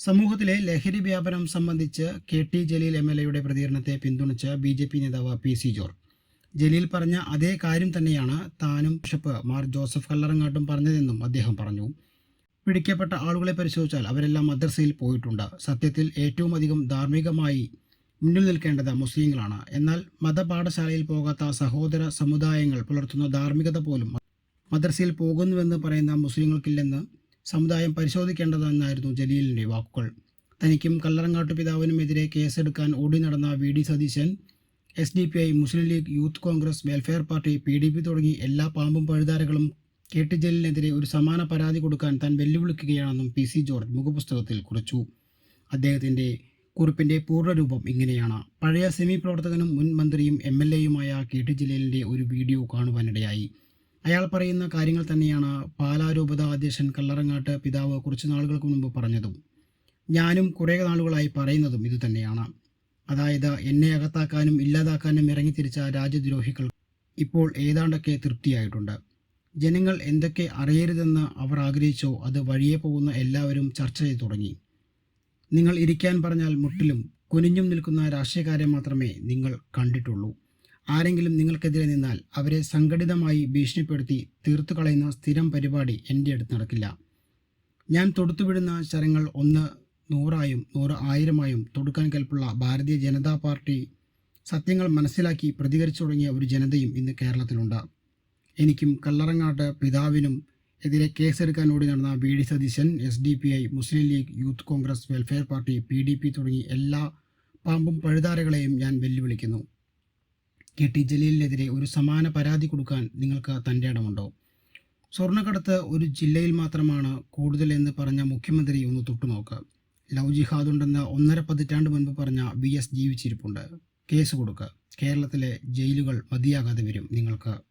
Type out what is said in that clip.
സമൂഹത്തിലെ ലഹരി വ്യാപനം സംബന്ധിച്ച് K T Jaleel M L എയുടെ പ്രതികരണത്തെ പിന്തുണച്ച് ബി ജെ പി നേതാവ് പി സി ജോർജ്. ജലീൽ പറഞ്ഞ അതേ കാര്യം തന്നെയാണ് താനും ബിഷപ്പ് മാർ ജോസഫ് കല്ലറങ്ങാട്ടും പറഞ്ഞതെന്നും അദ്ദേഹം പറഞ്ഞു. പിടിക്കപ്പെട്ട ആളുകളെ പരിശോധിച്ചാൽ അവരെല്ലാം മദ്രസയിൽ പോയിട്ടുണ്ട്. സത്യത്തിൽ ഏറ്റവും അധികം ധാർമ്മികമായി മുന്നിൽ നിൽക്കേണ്ടത് മുസ്ലിങ്ങളാണ്. എന്നാൽ മതപാഠശാലയിൽ പോകാത്ത സഹോദര സമുദായങ്ങൾ പുലർത്തുന്ന ധാർമ്മികത പോലും മദ്രസയിൽ പോകുന്നുവെന്ന് പറയുന്ന മുസ്ലിങ്ങൾക്കില്ലെന്ന് സമുദായം പരിശോധിക്കേണ്ടതെന്നായിരുന്നു ജലീലിന്റെ വാക്കുകൾ. തനിക്കും കല്ലറങ്ങാട്ടു പിതാവിനുമെതിരെ കേസെടുക്കാൻ ഓടി നടന്ന V. D. Satheesan S. D. P. I Muslim League Youth Congress Welfare Party P. D. P തുടങ്ങി എല്ലാ പാമ്പും പഴുതാരകളും കെ ടി ജലീലിനെതിരെ ഒരു സമാന പരാതി കൊടുക്കാൻ താൻ വെല്ലുവിളിക്കുകയാണെന്നും പി. സി. ജോർജ് മുഖപുസ്തകത്തിൽ കുറിച്ചു. അദ്ദേഹത്തിന്റെ കുറിപ്പിന്റെ പൂർണരൂപം ഇങ്ങനെയാണ്. പഴയ സെമി പ്രവർത്തകനും മുൻ മന്ത്രിയും എം. എൽ. എയുമായ കെ. ടി. ജലീലിന്റെ ഒരു വീഡിയോ കാണുവാനിടയായി. അയാൾ പറയുന്ന കാര്യങ്ങൾ തന്നെയാണ് പാലാരൂപത അധ്യക്ഷൻ കല്ലറങ്ങാട്ട് പിതാവ് കുറച്ച് നാളുകൾക്ക് മുൻപ് പറഞ്ഞതും. ഞാനും കുറേ നാളുകളായി പറയുന്നതും ഇതുതന്നെയാണ് അതായത് എന്നെ അകത്താക്കാനും ഇല്ലാതാക്കാനും ഇറങ്ങിത്തിരിച്ച രാജ്യദ്രോഹികൾ ഇപ്പോൾ ഏതാണ്ടൊക്കെ തൃപ്തിയായിട്ടുണ്ട്. ജനങ്ങൾ എന്തൊക്കെ അറിയരുതെന്ന് അവർ ആഗ്രഹിച്ചോ അത് വഴിയെ പോകുന്ന എല്ലാവരും ചർച്ച ചെയ്തു തുടങ്ങി. നിങ്ങൾ ഇരിക്കാൻ പറഞ്ഞാൽ മുട്ടിലും കുനിഞ്ഞും നിൽക്കുന്ന രാഷ്ട്രീയക്കാരെ മാത്രമേ നിങ്ങൾ കണ്ടിട്ടുള്ളൂ. ആരെങ്കിലും നിങ്ങൾക്കെതിരെ നിന്നാൽ അവരെ സംഘടിതമായി ഭീഷണിപ്പെടുത്തി തീർത്തു കളയുന്ന സ്ഥിരം പരിപാടി എന്റെ അടുത്ത് നടക്കില്ല. ഞാൻ തൊടുത്തുവിടുന്ന ശരങ്ങൾ ഒന്ന് നൂറായും നൂറ് ആയിരമായും തൊടുക്കാൻ കൽപ്പുള്ള ഭാരതീയ ജനതാ പാർട്ടി സത്യങ്ങൾ മനസ്സിലാക്കി പ്രതികരിച്ചു തുടങ്ങിയ ഒരു ജനതയും ഇന്ന് കേരളത്തിലുണ്ട്. എനിക്കും കല്ലറങ്ങാട്ട് പിതാവിനും എതിരെ കേസെടുക്കാൻ ഓടി നടന്ന V D Satheesan S D P I Muslim League Youth Congress Welfare Party P D P തുടങ്ങി എല്ലാ പാമ്പും പഴുതാരകളെയും ഞാൻ വെല്ലുവിളിക്കുന്നു. കെ ടി ജലീലിനെതിരെ ഒരു സമാന പരാതി കൊടുക്കാൻ നിങ്ങൾക്ക് തന്റെ ഇടമുണ്ടോ? സ്വർണക്കടത്ത് ഒരു ജില്ലയിൽ മാത്രമാണ് കൂടുതൽ എന്ന് പറഞ്ഞ മുഖ്യമന്ത്രി ഒന്ന് തൊട്ടുനോക്ക്. ലവ് ജിഹാദ് ഉണ്ടെന്ന് ഒന്നര പതിറ്റാണ്ട് മുൻപ് പറഞ്ഞ വി എസ് ജീവിച്ചിരിപ്പുണ്ട്. കേസ് കൊടുക്കുക കേരളത്തിലെ ജയിലുകൾ മതിയാകാതെ വരും നിങ്ങൾക്ക്.